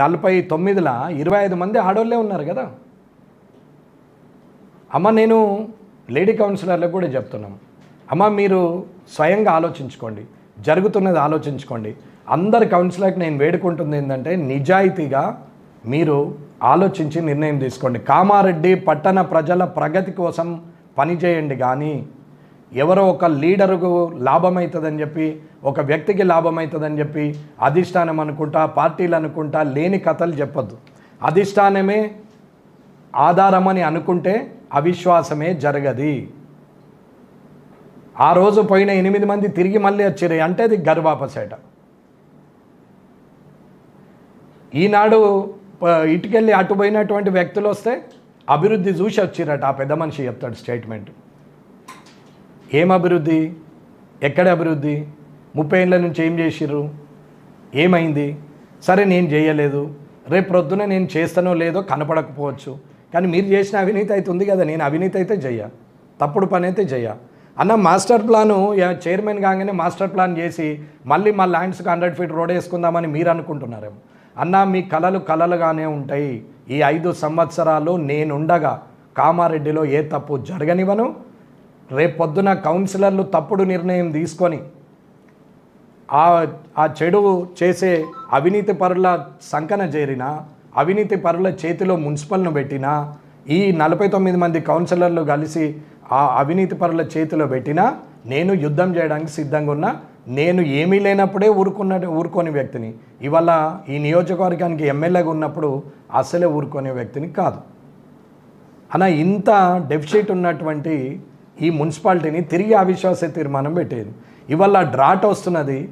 నలభై తొమ్మిదిల ఇరవై ఐదు మంది ఆడోళ్ళే ఉన్నారు కదా. అమ్మ నేను లేడీ కౌన్సిలర్లకు కూడా చెప్తున్నాం. అమ్మ మీరు స్వయంగా ఆలోచించుకోండి జరుగుతున్నది ఆలోచించుకోండి. అందరి కౌన్సిలర్కి నేను వేడుకుంటుంది ఏంటంటే నిజాయితీగా మీరు ఆలోచించి నిర్ణయం తీసుకోండి. కామారెడ్డి పట్టణ ప్రజల ప్రగతి కోసం పనిచేయండి కానీ ఎవరో ఒక లీడరుకు లాభం అవుతుందని చెప్పి ఒక వ్యక్తికి లాభం అవుతుందని చెప్పి అధిష్టానం అనుకుంటా పార్టీలు అనుకుంటా లేని కథలు చెప్పొద్దు. అధిష్టానమే ఆధారమని అనుకుంటే అవిశ్వాసమే జరగది. ఆ రోజు పోయిన ఎనిమిది మంది తిరిగి మళ్ళీ వచ్చిర్రు. అంటే అది గర్వాపసేట. ఈనాడు ఇటుకెళ్ళి అటు పోయినటువంటి వ్యక్తులు వస్తే అభివృద్ధి చూసి వచ్చిరట ఆ పెద్ద మనిషి చెప్తాడు స్టేట్మెంట్. ఏం అభివృద్ధి? ఎక్కడ అభివృద్ధి? ముప్పై ఏళ్ళ నుంచి ఏం చేసిర్రు? ఏమైంది? సరే నేను చేయలేదు. రేపు ప్రొద్దున నేను చేస్తానో లేదో కనపడకపోవచ్చు. కానీ మీరు చేసిన అవినీతి అయితే ఉంది కదా నేను అవినీతి అయితే చెయ్య తప్పుడు పని అయితే చెయ్య అన్న మాస్టర్ ప్లాను చైర్మన్ కాగానే మాస్టర్ ప్లాన్ చేసి మళ్ళీ మా ల్యాండ్స్కి హండ్రెడ్ ఫీట్ రోడ్ వేసుకుందామని మీరు అనుకుంటున్నారేమో. అన్న మీ కలలు కలలుగానే ఉంటాయి. ఈ ఐదు సంవత్సరాలు నేనుండగా కామారెడ్డిలో ఏ తప్పు జరగనివ్వను. రేపు పొద్దున కౌన్సిలర్లు తప్పుడు నిర్ణయం తీసుకొని ఆ ఆ చెడు చేసే అవినీతి పరుల సంకన చేరిన అవినీతి పరుల చేతిలో మున్సిపల్ను పెట్టినా ఈ నలభై తొమ్మిది మంది కౌన్సిలర్లు కలిసి ఆ అవినీతి పరుల చేతిలో పెట్టినా నేను యుద్ధం చేయడానికి సిద్ధంగా ఉన్నా నేను ఏమీ లేనప్పుడే ఊరుకున్న ఊరుకోని వ్యక్తిని. ఇవాళ ఈ నియోజకవర్గానికి ఎమ్మెల్యేగా ఉన్నప్పుడు అసలే ఊరుకునే వ్యక్తిని కాదు. అన్న ఇంత డెఫిషిట్ ఉన్నటువంటి ఈ మున్సిపాలిటీని తిరిగి అవిశ్వాస తీర్మానం పెట్టేది. ఇవాళ డ్రాట్ వస్తున్నది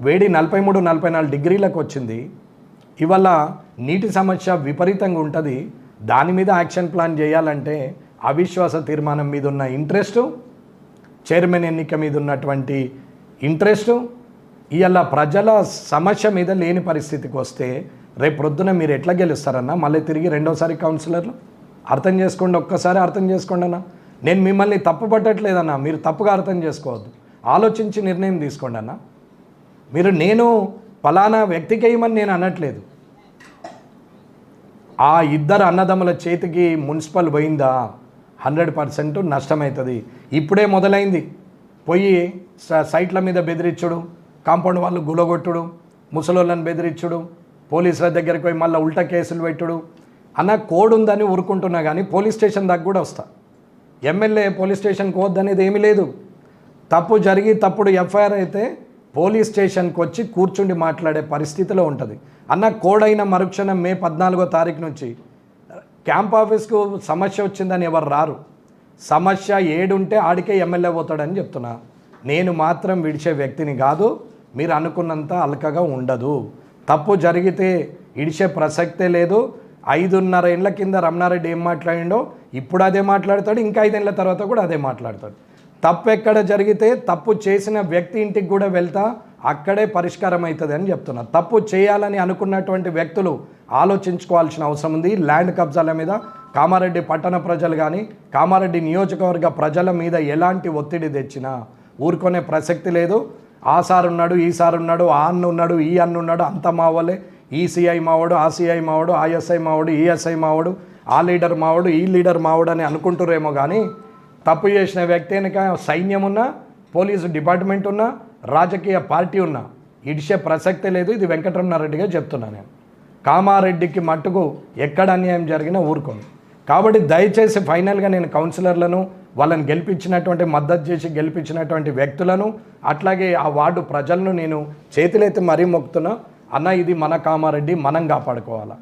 వేడి నలభై మూడు నలభై నాలుగు డిగ్రీలకు వచ్చింది. ఇవాళ నీటి సమస్య విపరీతంగా ఉంటుంది. దాని మీద యాక్షన్ ప్లాన్ చేయాలంటే అవిశ్వాస తీర్మానం మీద ఉన్న ఇంట్రెస్టు చైర్మన్ ఎన్నిక మీద ఉన్నటువంటి ఇంట్రెస్ట్ ఇవాళ ప్రజల సమస్య మీద లేని పరిస్థితికి వస్తే రేపు ప్రొద్దున మీరు ఎట్లా గెలుస్తారన్నా మళ్ళీ తిరిగి రెండోసారి కౌన్సిలర్లు? అర్థం చేసుకోండి ఒక్కసారి అర్థం చేసుకోండి అన్నా. నేను మిమ్మల్ని తప్పు పట్టట్లేదన్న మీరు తప్పుగా అర్థం చేసుకోవద్దు. ఆలోచించి నిర్ణయం తీసుకోండి అన్న. మీరు నేను ఫలానా వ్యక్తికి వేయమని నేను అనట్లేదు. ఆ ఇద్దరు అన్నదమ్ముల చేతికి మున్సిపల్ పోయిందా? హండ్రెడ్ పర్సెంట్ నష్టమవుతుంది ఇప్పుడే మొదలైంది. పోయి సైట్ల మీద బెదిరించుడు కాంపౌండ్ వాళ్ళు గులగొట్టుడు ముసలోళ్ళని బెదిరించుడు పోలీసుల దగ్గరికి పోయి మళ్ళీ ఉల్టా కేసులు పెట్టుడు. అన్న కోడ్ ఉందని ఊరుకుంటున్నా కానీ పోలీస్ స్టేషన్ దాకా కూడా వస్తా. ఎమ్మెల్యే పోలీస్ స్టేషన్కి వద్దనేది ఏమీ లేదు. తప్పు జరిగి తప్పుడు ఎఫ్ఐఆర్ అయితే పోలీస్ స్టేషన్కి వచ్చి కూర్చుండి మాట్లాడే పరిస్థితిలో ఉంటుంది. అన్న కోడైన మరుక్షణం మే పద్నాలుగో తారీఖు నుంచి క్యాంప్ ఆఫీస్కు సమస్య వచ్చిందని ఎవరు రారు. సమస్య ఏడుంటే ఆడికే ఎమ్మెల్యే పోతాడని చెప్తున్నా. నేను మాత్రం విడిచే వ్యక్తిని కాదు మీరు అనుకున్నంత అలకగా ఉండదు. తప్పు జరిగితే ఇడిచే ప్రసక్తే లేదు ఐదున్నర ఏండ్ల కింద రమణారెడ్డి ఏం మాట్లాడిండో ఇప్పుడు అదే మాట్లాడతాడు ఇంకా ఐదేళ్ళ తర్వాత కూడా అదే మాట్లాడతాడు. తప్పు ఎక్కడ జరిగితే తప్పు చేసిన వ్యక్తి ఇంటికి కూడా వెళ్తా అక్కడే పరిష్కారం అవుతుంది అని చెప్తున్నా. తప్పు చేయాలని అనుకున్నటువంటి వ్యక్తులు ఆలోచించుకోవాల్సిన అవసరం ఉంది. ల్యాండ్ కబ్జాల మీద కామారెడ్డి పట్టణ ప్రజలు కానీ కామారెడ్డి నియోజకవర్గ ప్రజల మీద ఎలాంటి ఒత్తిడి తెచ్చినా ఊరుకునే ప్రసక్తి లేదు. ఆ సార్ ఉన్నాడు ఈ సార్ ఉన్నాడు ఆ అన్న ఉన్నాడు ఈ అన్న ఉన్నాడు అంత మావోలే ఈసీఐ మావడు మావాడు మావడు ఐఎస్ఐ మావాడు ఈఎస్ఐ మావడు మావాడు మావాడు ఆ లీడర్ మావాడు ఈ లీడర్ మావాడు అని అనుకుంటురేమో కానీ తప్పు చేసిన వ్యక్తి వెనుక సైన్యం ఉన్నా పోలీసు డిపార్ట్మెంట్ ఉన్నా రాజకీయ పార్టీ ఉన్నా ఇడిచే ప్రసక్తే లేదు. ఇది వెంకటరమణారెడ్డిగా చెప్తున్నా నేను. కామారెడ్డికి మట్టుకు ఎక్కడ అన్యాయం జరిగినా ఊరుకోను. కాబట్టి దయచేసి ఫైనల్గా నేను కౌన్సిలర్లను వాళ్ళని గెలిపించినటువంటి మద్దతు చేసి గెలిపించినటువంటి వ్యక్తులను అట్లాగే ఆ వార్డు ప్రజలను నేను చేతులైతే మరీ మొక్కుతున్నా. అన్న ఇది మన కామారెడ్డి మనం కాపాడుకోవాలా?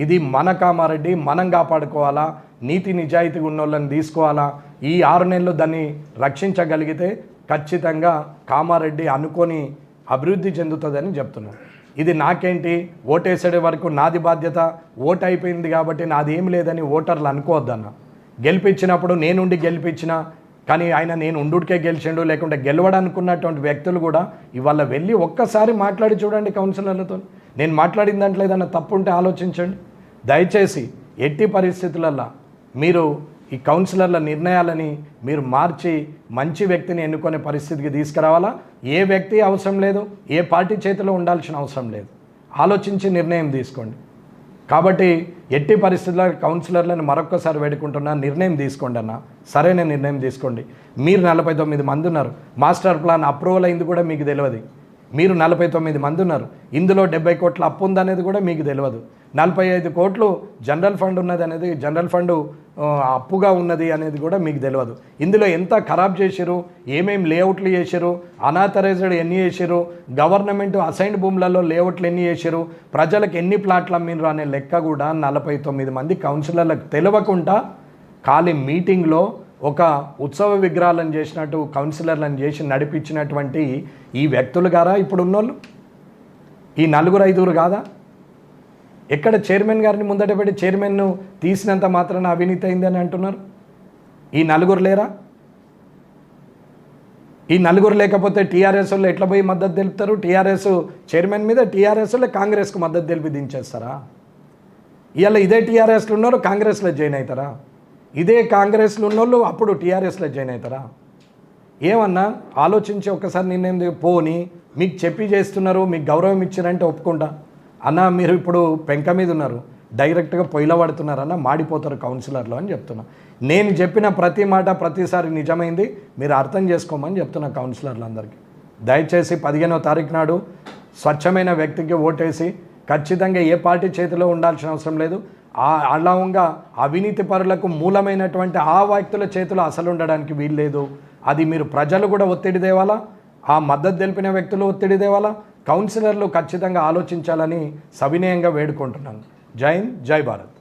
ఇది మన కామారెడ్డి మనం కాపాడుకోవాలా? నీతి నిజాయితీ ఉన్న వాళ్ళని తీసుకోవాలా? ఈ ఆరు నెలలు దాన్ని రక్షించగలిగితే ఖచ్చితంగా కామారెడ్డి అనుకొని అభివృద్ధి చెందుతుందని చెప్తున్నాను ఇది నాకేంటి? ఓటేసే వరకు నాది బాధ్యత ఓటు అయిపోయింది కాబట్టి నాది ఏం లేదని ఓటర్లు అనుకోవద్దన్న. గెలిపించినప్పుడు నేనుండి గెలిపించిన కానీ ఆయన నేను ఉండుడికే గెలిచిండు లేకుంటే గెలవడనుకున్నటువంటి వ్యక్తులు కూడా ఇవాళ వెళ్ళి ఒక్కసారి మాట్లాడి చూడండి కౌన్సిలర్లతో. నేను మాట్లాడిన దాంట్లో ఏదైనా తప్పు ఉంటే ఆలోచించండి. దయచేసి ఎట్టి పరిస్థితులల్లో మీరు ఈ కౌన్సిలర్ల నిర్ణయాలని మీరు మార్చి మంచి వ్యక్తిని ఎన్నుకునే పరిస్థితికి తీసుకురావాలా? ఏ వ్యక్తి అవసరం లేదు ఏ పార్టీ చేతిలో ఉండాల్సిన అవసరం లేదు. ఆలోచించి నిర్ణయం తీసుకోండి. కాబట్టి ఎట్టి పరిస్థితుల్లో కౌన్సిలర్లను మరొక్కసారి వేడుకుంటున్నా నిర్ణయం తీసుకోండి అన్న. సరైన నిర్ణయం తీసుకోండి. మీరు నలభై తొమ్మిది మంది ఉన్నారు. మాస్టర్ ప్లాన్ అప్రూవల్ అయింది కూడా మీకు తెలియదు. మీరు నలభై తొమ్మిది మంది ఉన్నారు. ఇందులో డెబ్బై కోట్ల అప్పు ఉందనేది కూడా మీకు తెలియదు. నలభై ఐదు కోట్లు జనరల్ ఫండ్ ఉన్నది అనేది జనరల్ ఫండ్ అప్పుగా ఉన్నది అనేది కూడా మీకు తెలియదు. ఇందులో ఎంత ఖరాబ్ చేశారు ఏమేమి లేఅవుట్లు చేశారు అనాథరైజ్డ్ ఎన్ని చేశారు గవర్నమెంట్ అసైన్డ్ భూములలో లేఅవుట్లు ఎన్ని చేశారు ప్రజలకు ఎన్ని ప్లాట్లు అమ్మినారు అనే లెక్క కూడా నలభై తొమ్మిది మంది కౌన్సిలర్లకు తెలియకుండా ఖాళీ మీటింగ్లో ఒక ఉత్సవ విగ్రహాలను చేసినట్టు కౌన్సిలర్లను చేసి నడిపించినటువంటి ఈ వ్యక్తులు గారా ఇప్పుడు ఉన్నోళ్ళు ఈ నలుగురు ఐదుగురు కాదా? ఎక్కడ చైర్మన్ గారిని ముందట పెట్టి చైర్మన్ను తీసినంత మాత్రాన అవినీతి అయిందని అంటున్నారు? ఈ నలుగురు లేరా? ఈ నలుగురు లేకపోతే టీఆర్ఎస్ వాళ్ళు ఎట్లా పోయి మద్దతు తెలుపుతారు? టీఆర్ఎస్ చైర్మన్ మీద టీఆర్ఎస్ వాళ్ళు కాంగ్రెస్కు మద్దతు తెలిపి దించేస్తారా? ఇవాళ ఇదే టీఆర్ఎస్లో ఉన్నారు కాంగ్రెస్లో జాయిన్ అవుతారా? ఇదే కాంగ్రెస్లో ఉన్నోళ్ళు అప్పుడు టీఆర్ఎస్లో జాయిన్ అవుతారా? ఏమన్నా ఆలోచించి ఒక్కసారి నిర్ణయం పోని మీకు చెప్పి చేస్తున్నారు మీకు గౌరవం ఇచ్చారంటే ఒప్పుకుంటా. అన్న మీరు ఇప్పుడు పెంక మీద ఉన్నారు డైరెక్ట్గా పొయ్యిలో పడుతున్నారన్న మాడిపోతారు కౌన్సిలర్లు అని చెప్తున్నా. నేను చెప్పిన ప్రతి మాట ప్రతిసారి నిజమైంది మీరు అర్థం చేసుకోమని చెప్తున్నా కౌన్సిలర్లు అందరికీ దయచేసి పదిహేనో తారీఖు నాడు స్వచ్ఛమైన వ్యక్తికి ఓటేసి ఖచ్చితంగా ఏ పార్టీ చేతిలో ఉండాల్సిన అవసరం లేదు అలాగా అవినీతి పరులకు మూలమైనటువంటి ఆ వ్యక్తుల చేతిలో అసలు ఉండడానికి వీల్లేదు అది మీరు ప్రజలు కూడా ఒత్తిడి తేవాలా? ఆ మద్దతు తెలిపిన వ్యక్తులు ఒత్తిడి తేవాలా? కౌన్సిలర్లు ఖచ్చితంగా ఆలోచించాలని సవినయంగా వేడుకుంటున్నాను. జై హింద్ జై భారత్.